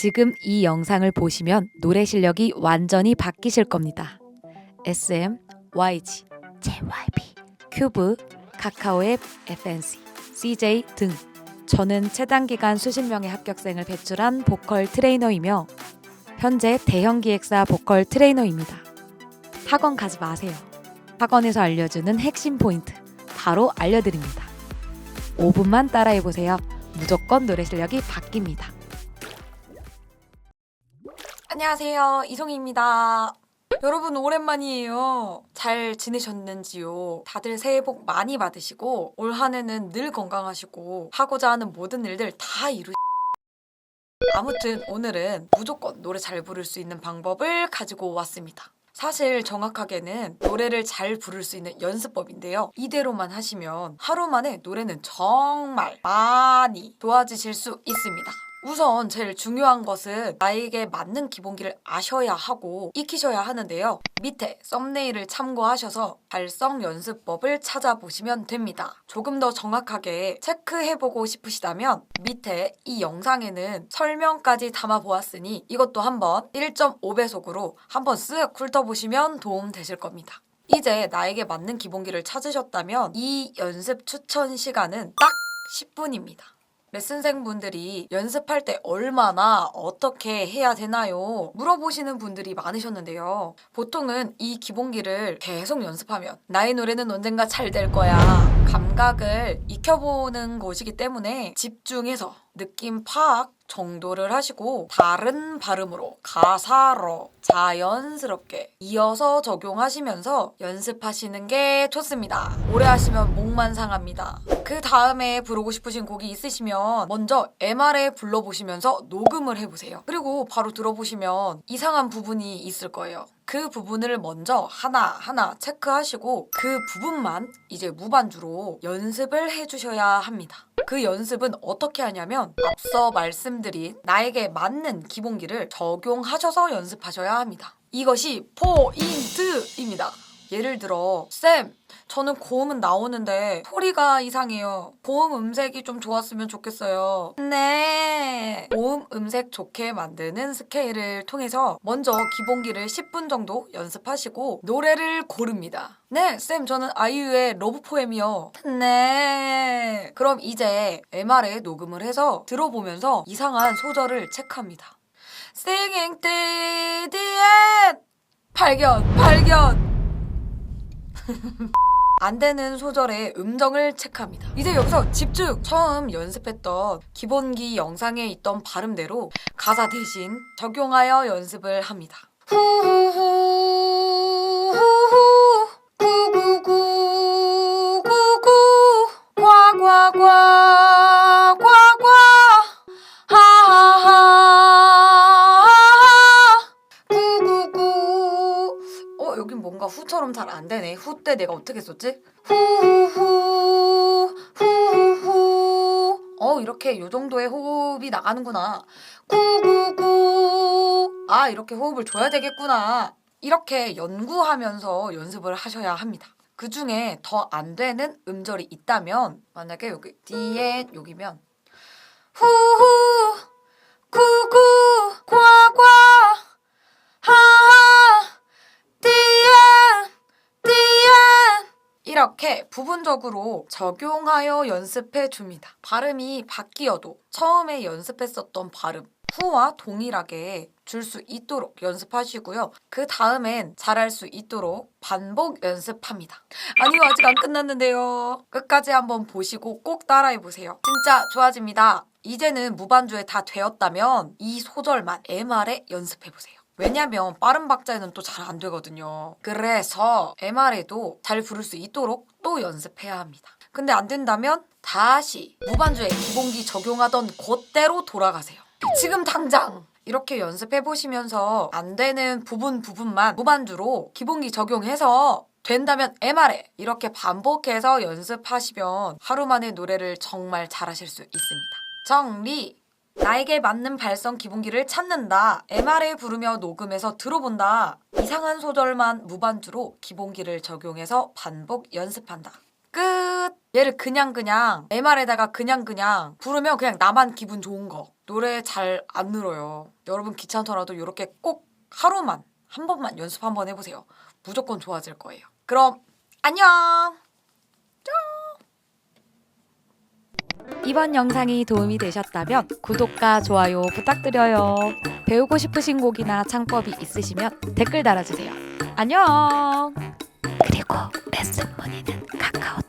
지금 이 영상을 보시면 노래 실력이 완전히 바뀌실 겁니다. SM, YG, JYP, 큐브, 카카오앱, FNC, CJ 등 저는 최단 기간 수십 명의 합격생을 배출한 보컬 트레이너이며 현재 대형 기획사 보컬 트레이너입니다. 학원 가지 마세요. 학원에서 알려주는 핵심 포인트 바로 알려드립니다. 5분만 따라해 보세요. 무조건 노래 실력이 바뀝니다. 안녕하세요. 이송입니다. 여러분 오랜만이에요. 잘 지내셨는지요? 다들 새해 복 많이 받으시고 올 한해는 늘 건강하시고 하고자 하는 모든 일들 다 이루 아무튼 오늘은 무조건 노래 잘 부를 수 있는 방법을 가지고 왔습니다. 사실 정확하게는 노래를 잘 부를 수 있는 연습법인데요. 이대로만 하시면 하루 만에 노래는 정말 많이 좋아지실 수 있습니다. 우선 제일 중요한 것은 나에게 맞는 기본기를 아셔야 하고 익히셔야 하는데요. 밑에 썸네일을 참고하셔서 발성 연습법을 찾아보시면 됩니다. 조금 더 정확하게 체크해보고 싶으시다면 밑에 이 영상에는 설명까지 담아보았으니 이것도 한번 1.5배속으로 한번 쓱 훑어보시면 도움 되실 겁니다. 이제 나에게 맞는 기본기를 찾으셨다면 이 연습 추천 시간은 딱 10분입니다. 레슨생분들이 연습할 때 얼마나 어떻게 해야 되나요? 물어보시는 분들이 많으셨는데요. 보통은 이 기본기를 계속 연습하면 나의 노래는 언젠가 잘 될 거야. 감각을 익혀보는 것이기 때문에 집중해서 느낌 파악 정도를 하시고 다른 발음으로 가사로 자연스럽게 이어서 적용하시면서 연습하시는 게 좋습니다. 오래 하시면 목만 상합니다. 그 다음에 부르고 싶으신 곡이 있으시면 먼저 MR에 불러보시면서 녹음을 해보세요. 그리고 바로 들어보시면 이상한 부분이 있을 거예요. 그 부분을 먼저 하나하나 체크하시고 그 부분만 이제 무반주로 연습을 해주셔야 합니다. 그 연습은 어떻게 하냐면 앞서 말씀드린 나에게 맞는 기본기를 적용하셔서 연습하셔야 합니다. 이것이 포인트입니다. 예를 들어 쌤 저는 고음은 나오는데 소리가 이상해요. 고음 음색이 좀 좋았으면 좋겠어요. 네. 고음 음색 좋게 만드는 스케일을 통해서 먼저 기본기를 10분 정도 연습하시고 노래를 고릅니다. 네, 쌤 저는 아이유의 러브 포엠이요. 네. 그럼 이제 MR에 녹음을 해서 들어보면서 이상한 소절을 체크합니다. Singing to the end. 발견, 발견. 안 되는 소절의 음정을 체크합니다. 이제 여기서 집중! 처음 연습했던 기본기 영상에 있던 발음대로 가사 대신 적용하여 연습을 합니다. 후처럼 잘 안 되네. 후 때 내가 어떻게 썼지? 후후 후후 어 이렇게 요 정도의 호흡이 나가는구나. 구구구 아 이렇게 호흡을 줘야 되겠구나. 이렇게 연구하면서 연습을 하셔야 합니다. 그 중에 더 안 되는 음절이 있다면 만약에 여기 뒤에 여기면 후후 구구 이렇게 부분적으로 적용하여 연습해 줍니다. 발음이 바뀌어도 처음에 연습했었던 발음 후와 동일하게 줄 수 있도록 연습하시고요. 그 다음엔 잘할 수 있도록 반복 연습합니다. 아니요, 아직 안 끝났는데요. 끝까지 한번 보시고 꼭 따라해 보세요. 진짜 좋아집니다. 이제는 무반주에 다 되었다면 이 소절만 MR에 연습해 보세요. 왜냐면 빠른 박자에는 또 잘 안 되거든요. 그래서 MR에도 잘 부를 수 있도록 또 연습해야 합니다. 근데 안 된다면 다시 무반주에 기본기 적용하던 그대로 돌아가세요. 지금 당장 이렇게 연습해 보시면서 안 되는 부분 부분만 무반주로 기본기 적용해서 된다면 MR에 이렇게 반복해서 연습하시면 하루 만에 노래를 정말 잘하실 수 있습니다. 정리! 나에게 맞는 발성 기본기를 찾는다. MR에 부르며 녹음해서 들어본다. 이상한 소절만 무반주로 기본기를 적용해서 반복 연습한다. 끝. 얘를 그냥 그냥 MR에다가 그냥 그냥 부르면 그냥 나만 기분 좋은 거. 노래 잘 안 늘어요. 여러분 귀찮더라도 이렇게 꼭 하루만 한 번만 연습 한번 해보세요. 무조건 좋아질 거예요. 그럼 안녕. 이번 영상이 도움이 되셨다면 구독과 좋아요 부탁드려요. 배우고 싶으신 곡이나 창법이 있으시면 댓글 달아주세요. 안녕! 그리고 레슨 문의는 카카오